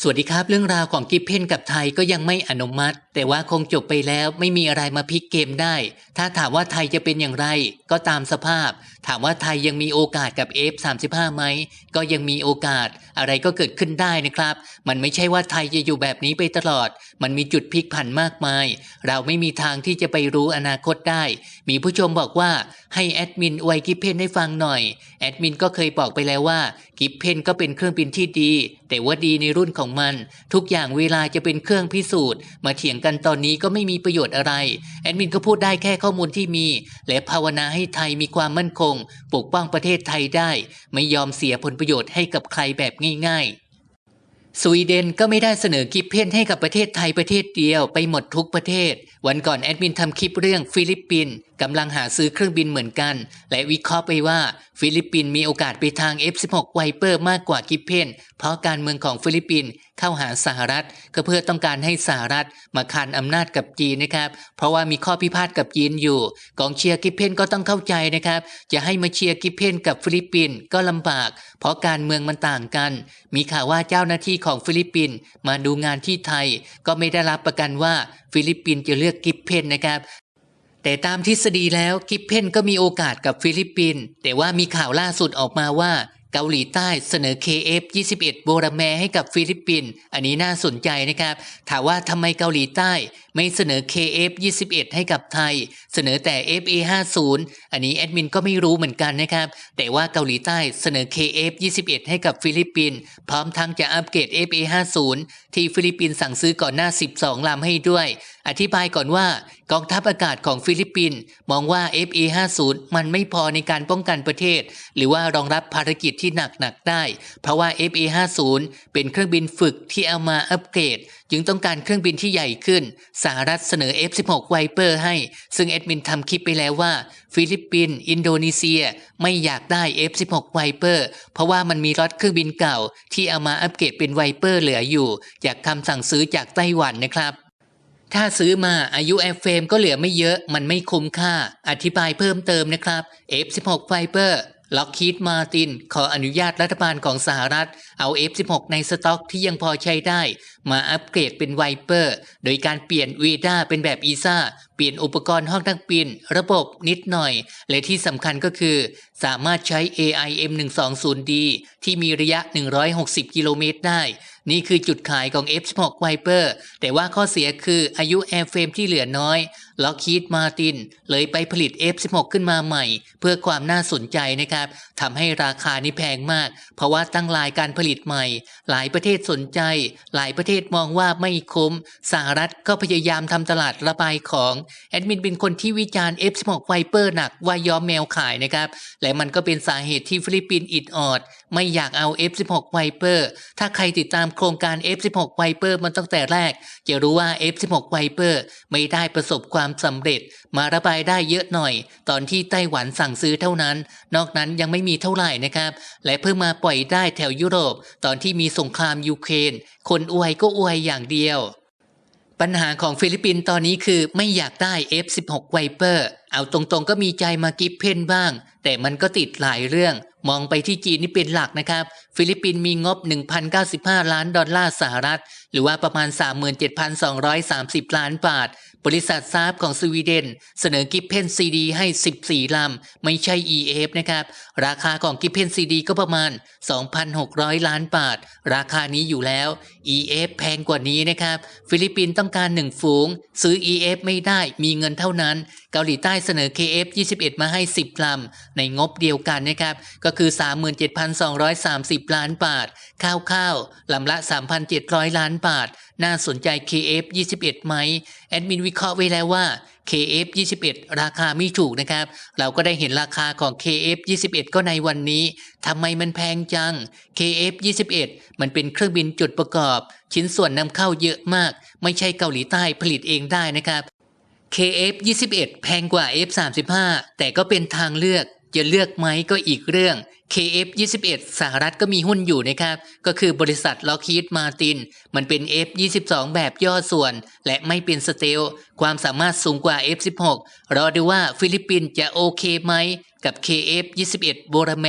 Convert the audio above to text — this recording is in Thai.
สวัสดีครับเรื่องราวของกิฟเพนกับไทยก็ยังไม่อนุมัติ แต่ว่าคงจบไปแล้วไม่มีอะไรมาพลิกเกมได้ ถ้าถามว่าไทยจะเป็นอย่างไร ก็ตามสภาพ ถามว่าไทยยังมีโอกาสกับ F35 ไหมก็ยังมีโอกาสอะไรก็เกิดขึ้นได้นะครับ มันไม่ใช่ว่าไทยจะอยู่แบบนี้ไปตลอด มันมีจุดพลิกผันมากมาย เราไม่มีทางที่จะไปรู้อนาคตได้ มีผู้ชมบอกว่าให้แอดมินอวยกิฟเพนให้ฟังหน่อยแอดมินก็เคยบอกไปแล้วว่า กิฟเพนก็เป็นเครื่องบินที่ดี แต่ว่าดีในรุ่นของมัน ทุกอย่างเวลาจะเป็นเครื่องพิสูจน์ มาเถียงกันตอนนี้ก็ไม่มีประโยชน์อะไร แอดมินก็พูดได้แค่ข้อมูลที่มี และภาวนาให้ไทยมีความมั่นคง ปกป้องประเทศไทยได้ ไม่ยอมเสียผลประโยชน์ให้กับใครแบบง่ายๆสวีเดนก็ไม่ได้เสนอกิฟเพนให้กับประเทศไทยประเทศเดียวไปหมดทุกประเทศ วันก่อนแอดมินทำคลิปเรื่องฟิลิปปินส์กำลังหาซื้อเครื่องบินเหมือนกัน และวิเคราะห์ไปว่า ฟิลิปปินส์มีโอกาสไปทาง F16 ไวเปอร์มากกว่ากิเพนเพราะการเมืองของฟิลิปปินส์เข้าหาสหรัฐ ก็เพื่อต้องการให้สหรัฐมาคานอำนาจกับจีนนะครับ เพราะว่ามีข้อพิพาทกับจีนอยู่ กองเชียร์กิเพนก็ต้องเข้าใจนะครับ จะให้มาเชียร์กิเพนกับฟิลิปปินส์ก็ลำบาก เพราะการเมืองมันต่างกัน มีข่าวว่าเจ้าหน้าที่ของฟิลิปปินส์มาดูงานที่ไทย ก็ไม่ได้รับประกันว่าฟิลิปปินส์จะเลือกกิเพนนะครับ แต่ตามทฤษฎีแล้วกิฟเพนก็มีโอกาสกับฟิลิปปินส์แต่ว่ามีข่าวล่าสุดออกมาว่าเกาหลีใต้เสนอ KF-21 โบราแมให้กับฟิลิปปินส์อันนี้น่าสนใจนะครับ ถามว่าทำไมเกาหลีใต้ไม่เสนอ KF-21 ให้กับไทย เสนอแต่ FA50 อันนี้แอดมินก็ไม่รู้เหมือนกันนะครับ แต่ว่าเกาหลีใต้เสนอ KF-21 ให้กับฟิลิปปินส์พร้อมทั้งจะอัปเกรด FA50 ที่ฟิลิปปินส์สั่งซื้อก่อนหน้า 12 ลำให้ด้วย อธิบายก่อนว่ากองทัพอากาศของฟิลิปปินส์มองว่า FA50 มันไม่พอในการป้องกันประเทศ หรือว่ารองรับภารกิจที่หนักๆได้ เพราะว่า FA50 เป็นเครื่องบินฝึกที่เอามาอัปเกรด จึงต้องการเครื่องบินที่ใหญ่ขึ้น สหรัฐเสนอ F16 Viper ให้ ซึ่งแอดมินทำคลิปไปแล้วว่า ฟิลิปปินส์อินโดนีเซียไม่อยากได้ F16 Viper เพราะว่ามันมีรถเครื่องบินเก่า ที่เอามาอัปเกรดเป็น Viper เหลืออยู่ จากคำสั่งซื้อจากไต้หวันนะครับ ถ้าซื้อมาอายุแอร์เฟรมก็เหลือไม่เยอะมันไม่คุ้มค่า อธิบายเพิ่มเติมนะครับ F16 Fiber ล็อกคีดมาติน ขออนุญาตรัฐบาลของสหรัฐ เอา F16 ในสต็อกที่ยังพอใช้ได้ มาอัปเกรดเป็นไวเปอร์ โดยการเปลี่ยนวีด้าเป็นแบบอีซ่าเปลี่ยนอุปกรณ์ห้องทั้งปินระบบนิดหน่อย และที่สำคัญก็คือ สามารถใช้ AIM 120D ที่มีระยะ 160 กิโลเมตรได้ นี่คือจุดขายของ F16 Viper แต่ว่าข้อเสียคืออายุแอร์เฟรมที่เหลือน้อยล็อกคีดมาตินเลยไปผลิต F16 ขึ้นมาใหม่ เพื่อความน่าสนใจนะครับทำให้ราคานี้แพงมาก เพราะว่าตั้งลายการผลิตใหม่ หลายประเทศสนใจ หลายประเทศมองว่าไม่คุ้มสหรัฐก็พยายามทำตลาดระบายของแอดมินเป็นคนที่วิจารณ์ F16 Viper หนักว่ายอมแมวขายนะครับ และมันก็เป็นสาเหตุที่ฟิลิปปินส์อิดออด ไม่อยากเอา F16 Viper ถ้าใครติดตามโครงการ F16 Viper มันตั้งแต่แรก จะรู้ว่า F16 Viper ไม่ได้ประสบความสำเร็จ มาระบายได้เยอะหน่อย ตอนที่ไต้หวันสั่งซื้อเท่านั้น นอกนั้นยังไม่มีเท่าไหร่นะครับ และเพิ่งมาปล่อยได้แถวยุโรป ตอนที่มีสงครามยูเครนคนอวยก็อวยอย่างเดียว ปัญหาของฟิลิปปินส์ตอนนี้คือไม่อยากได้ F16 Viper เอาตรงๆก็มีใจมากิฟเพนบ้าง แต่มันก็ติดหลายเรื่อง มองไปที่จีนนี่เป็นหลักนะครับ ฟิลิปปินส์มีงบ 1,095 ล้านดอลลาร์สหรัฐ หรือว่าประมาณ 37,230 ล้านบาท บริษัทซาบของสวีเดน เสนอกิฟเพนซีดีให้ 14 ลำ ไม่ใช่ EF นะครับ ราคาของกิฟเพนซีดีก็ประมาณ 2,600 ล้านบาท ราคานี้อยู่แล้ว EF แพงกว่านี้นะครับ ฟิลิปปินส์ต้องการหนึ่งฝูง ซื้อ EF ไม่ได้มีเงินเท่านั้น เกาหลีใต้เสนอ KF 21 มาให้ 10 ลำ ในงบเดียวกันนะครับ ก็คือ 37,230 ล้านบาทข้าวๆลำละ 3,700 ล้านบาท น่าสนใจ KF 21 ไหมแอดมินวิเคราะห์ไว้แล้วว่า KF 21 ราคาไม่ถูกนะครับ เราก็ได้เห็นราคาของ KF 21 ก็ในวันนี้ทำไมมันแพงจัง KF 21 มันเป็นเครื่องบินจุดประกอบ ชิ้นส่วนนำเข้าเยอะมาก ไม่ใช่เกาหลีใต้ผลิตเองได้นะครับ KF 21 แพงกว่า F 35 แต่ก็เป็นทางเลือก จะเลือกไหมก็อีกเรื่อง KF 21 สหรัฐก็มีหุ้นอยู่นะครับ ก็คือบริษัทล็อกฮีดมาติน มันเป็น F 22 แบบย่อส่วน และไม่เป็นสเตล ความสามารถสูงกว่า F 16 รอดูว่าฟิลิปปินส์จะโอเคไหมกับ KF 21 โบราแม